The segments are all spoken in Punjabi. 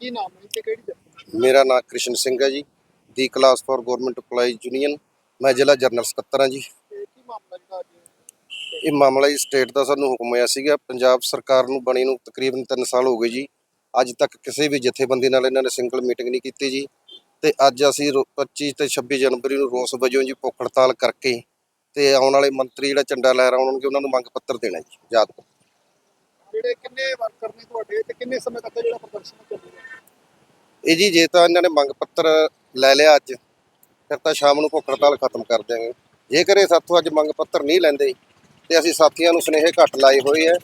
ਕੀ ਨਾਮ ਹੈ ਤੇ ਕਿਹੜੀ ਜਗ੍ਹਾ? ਮੇਰਾ ਨਾਮ ਕ੍ਰਿਸ਼ਨ ਸਿੰਘ ਹੈ ਜੀ। ਦੀ class four government EMPLOYEES union ਮੈਂ ਜ਼ਿਲ੍ਹਾ ਜਨਰਲ ਸਕੱਤਰ ਹਾਂ ਜੀ। ਤੇ ਕੀ ਮਾਮਲਾ ਜਿਹੜਾ ਅੱਜ ਇਹ ਮਾਮਲਾ ਜੀ ਸਟੇਟ ਦਾ ਸਾਨੂੰ ਹੁਕਮ ਆਇਆ ਸੀਗਾ। ਪੰਜਾਬ ਸਰਕਾਰ ਨੂੰ ਬਣੀ ਨੂੰ ਤਕਰੀਬਨ 3 ਸਾਲ ਹੋ ਗਏ ਜੀ। ਅੱਜ ਤੱਕ ਕਿਸੇ ਵੀ ਜਥੇਬੰਦੀ ਨਾਲ ਇਹਨਾਂ ਨੇ ਸਿੰਗਲ ਮੀਟਿੰਗ ਨਹੀਂ ਕੀਤੀ ਜੀ। ਤੇ ਅੱਜ ਅਸੀਂ ਰੋ- 25 ਤੇ 26 ਜਨਵਰੀ ਨੂੰ ਰੋਸ ਵਜੋਂ ਜੀ ਭੁੱਖ ਹੜਤਾਲ ਕਰਕੇ ਤੇ ਆਉਣ ਵਾਲੇ ਮੰਤਰੀ ਜਿਹੜਾ ਝੰਡਾ ਲਹਿਰਾਉਣਗੇ ਉਹਨਾਂ ਨੂੰ ਮੰਗ ਪੱਤਰ ਦੇਣਾ ਜੀ ਯਾਦ ਕਰੋ। ਜਿਹੜੇ ਕਿੰਨੇ ਵਰਕਰ ਨੇ ਤੁਹਾਡੇ ਤੇ ਕਿੰਨੇ ਸਮੇਂ ਤੱਕ ਜਿਹੜਾ ਪ੍ਰਦਰਸ਼ਨ ਚੱਲੂਗਾ ਇਹ ਜੀ ਜੇ ਤਾਂ ਇਹਨਾਂ ਨੇ ਮੰਗ ਪੱਤਰ ਲੈ ਲਿਆ ਅੱਜ ਫਿਰ ਤਾਂ ਸ਼ਾਮ ਨੂੰ ਭੁੱਖ ਹੜਤਾਲ ਖਤਮ ਕਰ ਦਿਆਂਗੇ। ਜੇਕਰ ਇਹ ਸਾਥੋਂ ਅੱਜ ਮੰਗ ਪੱਤਰ ਨਹੀਂ ਲੈਂਦੇ ਤੇ ਅਸੀਂ ਸਾਥੀਆਂ ਨੂੰ ਸੁਨੇਹੇ ਘੱਟ ਲਾਏ ਹੋਏ ਐ।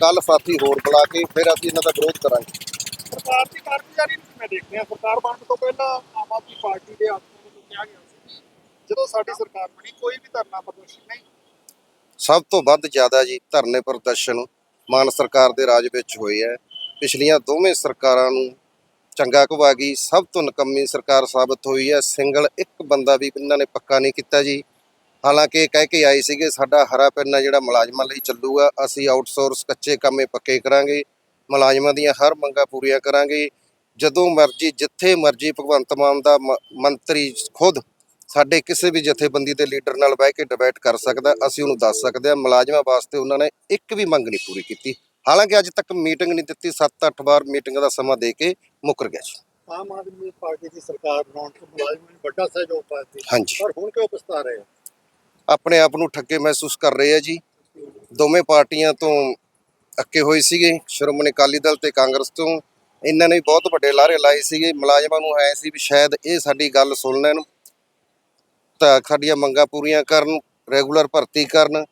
ਕੱਲ ਸਾਥੀ ਹੋਰ ਬੁਲਾ ਕੇ ਫਿਰ ਅਸੀਂ ਇਹਨਾਂ ਦਾ ਵਿਰੋਧ ਕਰਾਂਗੇ। ਸਰਕਾਰ ਦੀ ਕਾਰਗੁਜ਼ਾਰੀ ਨੂੰ ਮੈਂ ਦੇਖਦੇ ਸਰਕਾਰ ਬਣਨ ਤੋਂ ਪਹਿਲਾਂ ਆਮ ਆਦਮੀ ਪਾਰਟੀ ਦੇ ਆਗੂਆਂ ਨੂੰ ਕਿਹਾ ਗਿਆ ਸੀ ਜਦੋਂ ਸਾਡੀ ਸਰਕਾਰ ਬਣੀ ਕੋਈ ਵੀ ਧਰਨਾ ਪ੍ਰਦਰਸ਼ਨ ਨਹੀਂ। ਸਭ ਤੋਂ ਵੱਧ ਜ਼ਿਆਦਾ ਜੀ ਧਰਨੇ ਪ੍ਰਦਰਸ਼ਨ ਮਾਨ ਸਰਕਾਰ ਦੇ ਰਾਜ ਵਿੱਚ ਹੋਏ ਐ। ਪਿਛਲੀਆਂ ਦੋਵੇਂ ਸਰਕਾਰਾਂ ਨੂੰ ਚੰਗਾ ਘਵਾ ਗਈ। ਸਭ ਤੋਂ ਨਕੰਮੀ ਸਰਕਾਰ ਸਾਬਤ ਹੋਈ ਹੈ। ਸਿੰਗਲ ਇੱਕ ਬੰਦਾ ਵੀ ਇਹਨਾਂ ਨੇ ਪੱਕਾ ਨਹੀਂ ਕੀਤਾ ਜੀ। ਹਾਲਾਂਕਿ ਕਹਿ ਕੇ ਆਏ ਸੀਗੇ, ਸਾਡਾ ਹਰਾ ਪੈਨਾ ਜਿਹੜਾ ਮੁਲਾਜ਼ਮਾਂ ਲਈ ਚੱਲੂਗਾ। ਅਸੀਂ ਆਊਟਸੋਰਸ ਕੱਚੇ ਕੰਮੇ ਪੱਕੇ ਕਰਾਂਗੇ। ਮੁਲਾਜ਼ਮਾਂ ਦੀਆਂ ਹਰ ਮੰਗਾਂ ਪੂਰੀਆਂ ਕਰਾਂਗੇ। ਜਦੋਂ ਮਰਜ਼ੀ, ਜਿੱਥੇ ਮਰਜ਼ੀ ਭਗਵੰਤ ਮਾਨ ਦਾ ਮ- ਮੰਤਰੀ ਖੁਦ ਸਾਡੇ ਕਿਸੇ ਵੀ ਜਥੇਬੰਦੀ ਦੇ ਲੀਡਰ ਨਾਲ ਬਹਿ ਕੇ ਡਿਬੇਟ ਕਰ ਸਕਦਾ। ਅਸੀਂ ਉਹਨੂੰ ਦੱਸ ਸਕਦੇ ਹਾਂ। ਮੁਲਾਜ਼ਮਾਂ ਵਾਸਤੇ ਉਹਨਾਂ ਨੇ ਇੱਕ ਵੀ ਮੰਗ ਨਹੀਂ ਪੂਰੀ ਕੀਤੀ। ਹਾਲਾਂਕਿ ਅੱਜ ਤੱਕ ਮੀਟਿੰਗ ਨਹੀਂ ਦਿੱਤੀ 7-8 ਵਾਰ ਮੀਟਿੰਗ ਦਾ ਸਮਾਂ ਦੇ ਕੇ ਮੁੱਕਰ ਗਿਆ ਜੀ। ਆਮ ਆਦਮੀ ਪਾਰਟੀ ਦੀ ਸਰਕਾਰ ਬਣਾਉਣ ਤੋਂ ਮੁਲਾਜ਼ਮਾਂ ਨੂੰ ਵੱਡਾ ਸਹਿਯੋਗ ਪਾਇਆ ਸੀ ਹਾਂਜੀ। ਪਰ ਹੁਣ ਕਿਉਂ ਪਛਤਾ ਰਹੇ ਆਪਣੇ ਆਪ ਨੂੰ ਠੱਗੇ ਮਹਿਸੂਸ ਕਰ ਰਹੇ ਆ ਜੀ। ਦੋਵੇਂ ਪਾਰਟੀਆਂ ਤੋਂ ਅੱਕੇ ਹੋਏ ਸੀਗੇ। ਸ਼੍ਰੋਮਣੀ ਅਕਾਲੀ ਦਲ ਤੇ ਕਾਂਗਰਸ ਤੋਂ। ਇਹਨਾਂ ਨੇ ਬਹੁਤ ਵੱਡੇ ਲਾਰੇ ਲਾਏ ਸੀਗੇ। ਮੁਲਾਜ਼ਮਾਂ ਨੂੰ ਐ ਸੀ ਵੀ ਸ਼ਾਇਦ ਇਹ ਸਾਡੀ ਗੱਲ ਸੁਣ ਲੈਣ ਤਾਂ ਸਾਡੀਆਂ ਮੰਗਾਂ ਪੂਰੀਆਂ ਕਰਨ ਰੈਗੂਲਰ ਭਰਤੀ ਕਰਨ।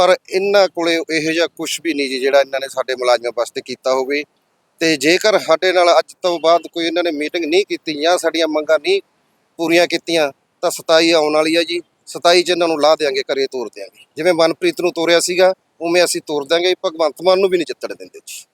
ਪਰ ਇਹਨਾਂ ਕੋਲੇ ਇਹੋ ਜਿਹਾ ਕੁਝ ਵੀ ਨਹੀਂ ਜੀ ਜਿਹੜਾ ਇਹਨਾਂ ਨੇ ਸਾਡੇ ਮੁਲਾਜ਼ਮਾਂ ਵਾਸਤੇ ਕੀਤਾ ਹੋਵੇ। ਤੇ ਜੇਕਰ ਸਾਡੇ ਨਾਲ ਅੱਜ ਤੋਂ ਬਾਅਦ ਕੋਈ ਇਹਨਾਂ ਨੇ ਮੀਟਿੰਗ ਨਹੀਂ ਕੀਤੀ ਜਾਂ ਸਾਡੀਆਂ ਮੰਗਾਂ ਨਹੀਂ ਪੂਰੀਆਂ ਕੀਤੀਆਂ, ਤਾਂ 27 ਆਉਣ ਵਾਲੀ ਆ ਜੀ। 27 ਚ ਇਹਨਾਂ ਨੂੰ ਲਾ ਦੇਾਂਗੇ ਘਰੇ ਤੋਰ ਦੇਾਂਗੇ ਜਿਵੇਂ ਮਨਪ੍ਰੀਤ ਨੂੰ ਤੋਰਿਆ ਸੀਗਾ, ਉਵੇਂ ਅਸੀਂ ਤੋਰ ਦਾਂਗੇ ਭਗਵੰਤ ਮਾਨ ਨੂੰ ਵੀ ਨਹੀਂ ਜਿੱਤਣ ਦਿੰਦੇ ਜੀ।